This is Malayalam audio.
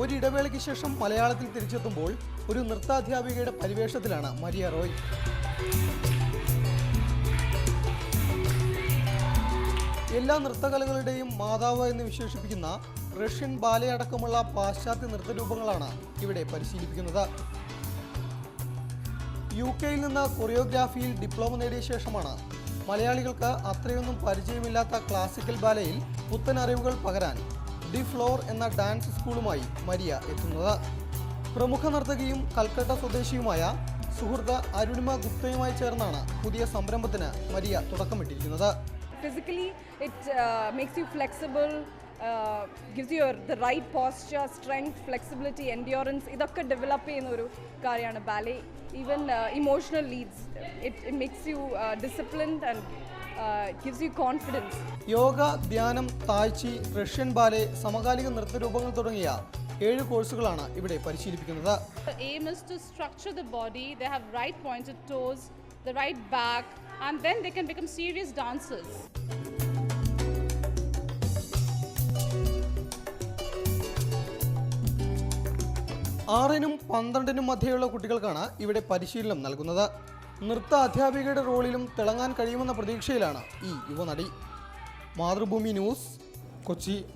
ഒരിടവേളയ്ക്ക് ശേഷം മലയാളത്തിൽ തിരിച്ചെത്തുമ്പോൾ ഒരു നൃത്താധ്യാപികയുടെ പരിവേഷത്തിലാണ് മരിയ റോയ്. എല്ലാ നൃത്തകലകളുടെയും മാതാവ് എന്ന് വിശേഷിപ്പിക്കുന്ന റഷ്യൻ ബാലെ അടക്കമുള്ള പാശ്ചാത്യ നൃത്തരൂപങ്ങളാണ് ഇവിടെ പരിശീലിപ്പിക്കുന്നത്. യു കെയിൽ നിന്ന് കൊറിയോഗ്രാഫിയിൽ ഡിപ്ലോമ നേടിയ ശേഷമാണ് മലയാളികൾക്ക് അത്രയൊന്നും പരിചയമില്ലാത്ത ക്ലാസിക്കൽ ബാലയിൽ പുത്തൻ അറിവുകൾ പകരാൻ ഡി ഫ്ലോർ എന്ന ഡാൻസ് സ്കൂളുമായി മരിയ എത്തുന്നത്. പ്രമുഖ നർത്തകിയും കൽക്കട്ട സ്വദേശിയുമായ സുഹൃത്ത് അരുണിമ ഗുപ്തയുമായി ചേർന്നാണ് പുതിയ സംരംഭത്തിന് Maria തുടക്കമിട്ടിരിക്കുന്നത്. Physically it makes you flexible gives your the right posture strength flexibility endurance ഇതൊക്കെ ഡെവലപ്പ് ചെയ്യുന്ന ഒരു കാര്യമാണ് ballet even emotional leads it makes you disciplined and gives you confidence yoga ധ്യാനം താഴ്ചി റഷ്യൻ ബാലെ സമകാലിക നൃത്ത രൂപങ്ങൾ തുടങ്ങിയ ഏഴ് കോഴ്സുകളാണ് ഇവിടെ പരിശീലിപ്പിക്കുന്നത്. Aim is to structure the body, they have right pointed toes, the right back, and then they can become serious dancers. ആറിനും പന്ത്രണ്ടിനും മധ്യയുള്ള കുട്ടികൾക്കാണ് ഇവിടെ പരിശീലനം നൽകുന്നത്. നൃത്ത അധ്യാപികയുടെ റോളിലും തിളങ്ങാൻ കഴിയുമെന്ന പ്രതീക്ഷയിലാണ് ഈ യുവനടി. മാതൃഭൂമി ന്യൂസ് കൊച്ചി.